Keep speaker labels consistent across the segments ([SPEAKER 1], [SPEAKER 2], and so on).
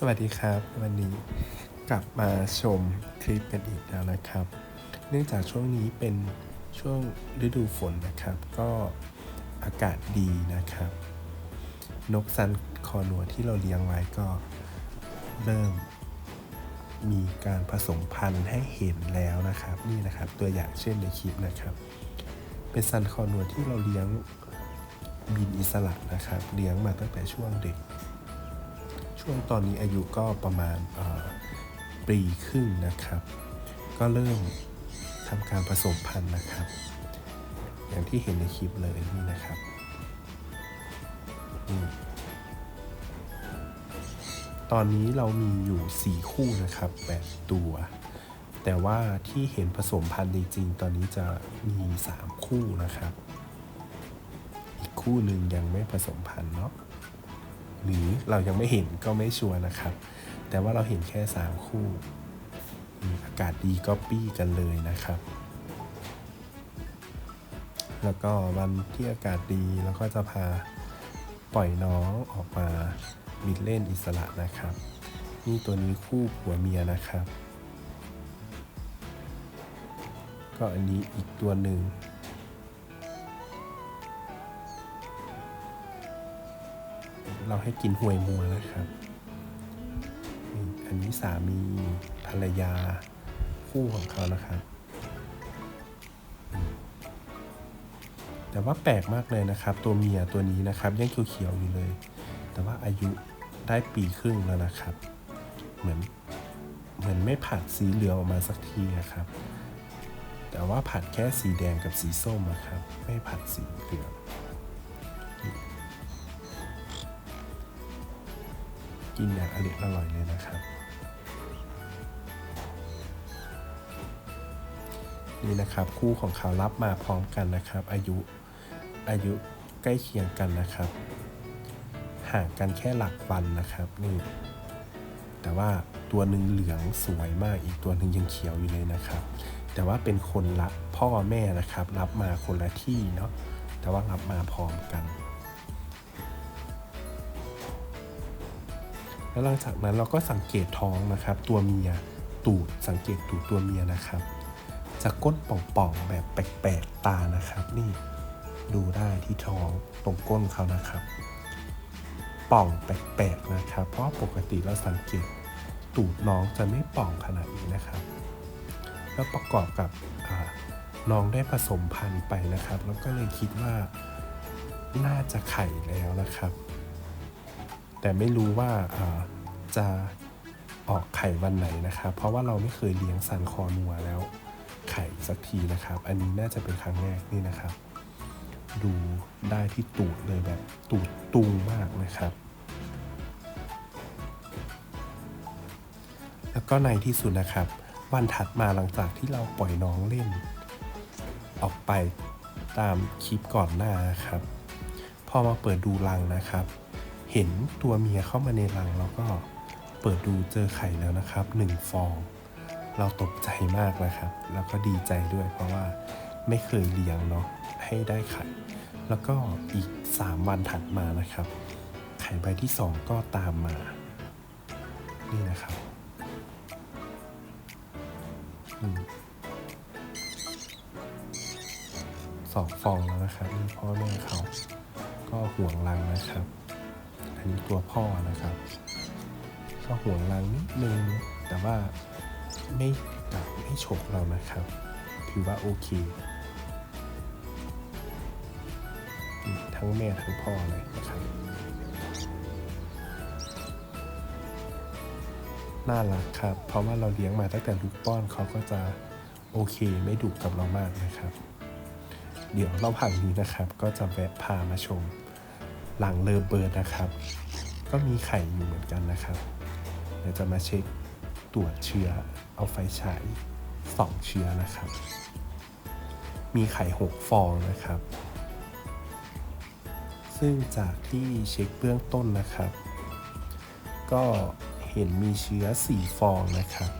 [SPEAKER 1] สวัสดีครับ วันนี้กลับมาชมคลิปกันอีกแล้วนะครับ เนื่องจากช่วงนี้เป็นช่วงฤดูฝนนะครับ ก็อากาศดีนะครับ นกซันคอนัวที่เราเลี้ยงไว้ก็เริ่มมีการผสมพันธุ์ให้เห็นแล้วนะครับ นี่นะครับตัวอย่างเช่นในคลิปนะครับ เป็นซันคอนัวที่เราเลี้ยงบินอิสระนะครับ เลี้ยงมาตั้งแต่ช่วงเด็ก ช่วงตอนนี้อายุก็ประมาณปีครึ่งนะครับ ก็เริ่มทำการผสมพันธุ์นะครับ อย่างที่เห็นในคลิปเลยนี่นะครับนี่ตอนนี้เรามีอยู่ 4 คู่นะครับ8ตัว แต่ว่าที่เห็นผสมพันธุ์จริงๆ ตอนนี้จะมี 3 คู่นะครับ อีกคู่หนึ่งยังไม่ผสมพันธุ์เนาะ หรือเรายังไม่เห็นก็ไม่ชัวร์นะครับ แต่ว่าเราเห็นแค่ 3 คู่อากาศดีก็ปี้กันเลยนะครับ แล้วก็วันที่อากาศดีเราก็จะพาปล่อยน้องออกมาบินเล่นอิสระนะครับ นี่ตัวนี้คู่ผัวเมียนะครับ ก็อันนี้อีกตัวหนึ่ง เราให้กินหวยมัวนะครับ อันนี้สามีภรรยาคู่ของเขานะครับ แต่ว่าแปลกมากเลยนะครับ ตัวเมียตัวนี้นะครับยังเขียวๆอยู่เลย แต่ว่าอายุได้ปีครึ่งแล้วนะครับ เหมือนเหมือนไม่ผัดสีเหลืองออกมาสักทีนะครับ แต่ว่าผัดแค่สีแดงกับสีส้มนะครับ ไม่ผัดสีเหลือง กินอย่างอร่อยอร่อยเลยนะครับ นี่นะครับคู่ของเขารับมาพร้อมกันนะครับ อายุอายุใกล้เคียงกันนะครับ ห่างกันแค่หลักวันนะครับนี่แต่ว่าตัวหนึ่งเหลืองสวยมากอีกตัวหนึ่งยังเขียวอยู่เลยนะครับ แต่ว่าเป็นคนละพ่อแม่นะครับ รับมาคนละที่เนาะแต่ว่ารับมาพร้อมกัน แล้วหลังจากนั้นเราก็สังเกตท้องนะครับ ตัวเมียตูดสังเกตตูดตัวเมียนะครับ จะก้นป่องๆแบบแปลกๆตานะครับ นี่ดูได้ที่ท้องตรงก้นเขานะครับ ป่องแปลกๆนะครับ เพราะปกติเราสังเกตตูดน้องจะไม่ป่องขนาดนี้นะครับ แล้วประกอบกับน้องได้ผสมพันธุ์ไปนะครับ แล้วก็เลยคิดว่าน่าจะไข่แล้วนะครับ แต่ไม่รู้ว่าจะออกไข่วันไหนนะครับ เพราะว่าเราไม่เคยเลี้ยงซันคอนัวแล้วไข่สักทีนะครับ อันนี้น่าจะเป็นครั้งแรกนี่นะครับ ดูได้ที่ตูดเลยแบบตูดตุงมากนะครับ แล้วก็ในที่สุดนะครับ วันถัดมาหลังจากที่เราปล่อยน้องเล่น ออกไปตามคลิปก่อนหน้าครับ พอมาเปิดดูรังนะครับ เห็นตัวเมียเข้ามาในรัง แล้วก็เปิดดูเจอไข่แล้วนะครับหนึ่งฟอง เราตกใจมากนะครับ แล้วก็ดีใจด้วยเพราะว่าไม่เคยเลี้ยงเนาะให้ได้ไข่ แล้วก็อีก 3 วันถัดมานะครับ ไข่ใบที่ 2 ก็ตามมา นี่นะครับอสองฟองแล้วนะครับนี่พ่อแม่เขาก็ห่วงรังนะครับ อันตัวพ่อนะครับก็ห่วงรังนิดนึงแต่ว่าไม่กัดไม่ฉกเรานะครับ ถือว่าโอเคทั้งแม่ทั้งพ่อเลยนะครับน่ารักครับ เพราะว่าเราเลี้ยงมาตั้งแต่ลูกป้อนเขาก็จะโอเคไม่ดุกับเรามากนะครับ เดี๋ยวเราผ่านนี้นะครับ ก็จะแวะพามาชม หลังเลอเบิร์ดนะครับ ก็มีไข่อยู่เหมือนกันนะครับเดี๋ยวจะมาเช็คตรวจเชื้อเอาไฟฉายส่องเชื้อนะครับ มีไข่6ฟองนะครับ ซึ่งจากที่เช็คเบื้องต้นนะครับ ก็เห็นมีเชื้อ 4 ฟองนะครับ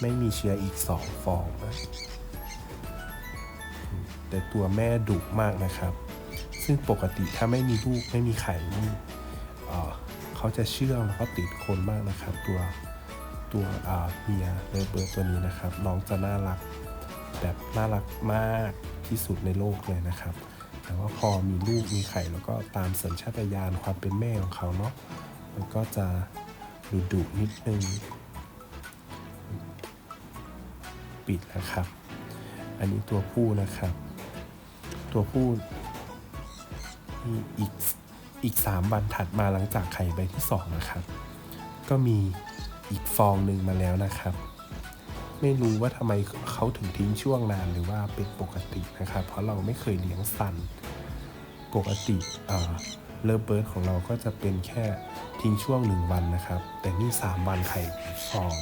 [SPEAKER 1] ไม่มีเชื้ออีก 2 ฟองนะแต่ตัวแม่ดุมากนะครับ ซึ่งปกติถ้าไม่มีลูกไม่มีไข่นี่เอ่อเขาจะเชื่องแล้วก็ติดคนมากนะครับ ตัวตัวเมียเลเบิร์ตัวนี้นะครับ น้องจะน่ารักแบบน่ารักมากที่สุดในโลกเลยนะครับ แต่ว่าพอมีลูกมีไข่แล้วก็ตามสัญชาตญาณความเป็นแม่ของเขาเนาะมันก็จะดุดุนิดนึงปิดแล้วครับ อันนี้ตัวผู้นะครับ ตัวผู้ มีอีกอีกสามวันถัดมาหลังจากไข่ใบที่สองนะครับ ก็มีอีกฟองหนึ่งมาแล้วนะครับ ไม่รู้ว่าทำไมเขาถึงทิ้งช่วงนานหรือว่าเป็นปกตินะครับ เพราะเราไม่เคยเลี้ยงสันปกติเลิฟเบิร์ดของเราก็จะเป็นแค่ทิ้งช่วงหนึ่งวันนะครับ แต่นี่สามวันไข่ฟอง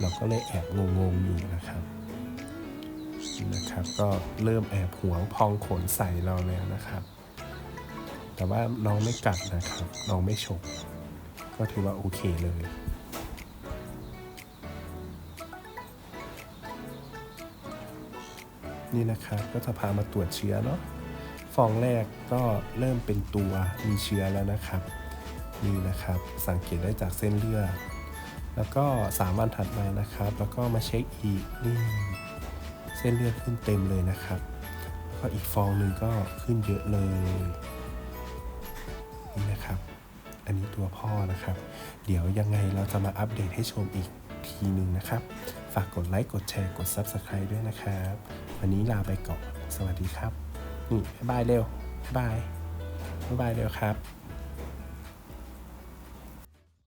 [SPEAKER 1] เราก็เลยแอบงงๆอยู่นะครับนะครับ ก็เริ่มแอบหวงพองขนใส่เราแล้วนะครับ แต่ว่าน้องไม่กัดนะครับ น้องไม่ฉก ก็ถือว่าโอเคเลย นี่นะครับก็จะพามาตรวจเชื้อเนาะ ฟองแรกก็เริ่มเป็นตัวมีเชื้อแล้วนะครับ นี่นะครับ สังเกตได้จากเส้นเลือด แล้วก็สามวันถัดมานะครับ แล้วก็มาเช็คอีกนี่เส้นเลือดขึ้นเต็มเลยนะครับแล้วก็อีกฟองหนึ่งก็ขึ้นเยอะเลย อันนี้ตัวพ่อนะครับ เดี๋ยวยังไงเราจะมาอัปเดตให้ชมอีกทีหนึ่งนะครับ ฝากกดไลค์ กดแชร์ กด Subscribe ด้วยนะครับ วันนี้ลาไปก่อน สวัสดีครับ นี่บ๊ายบายเร็วบ๊ายบายบ๊ายบายเร็วครับ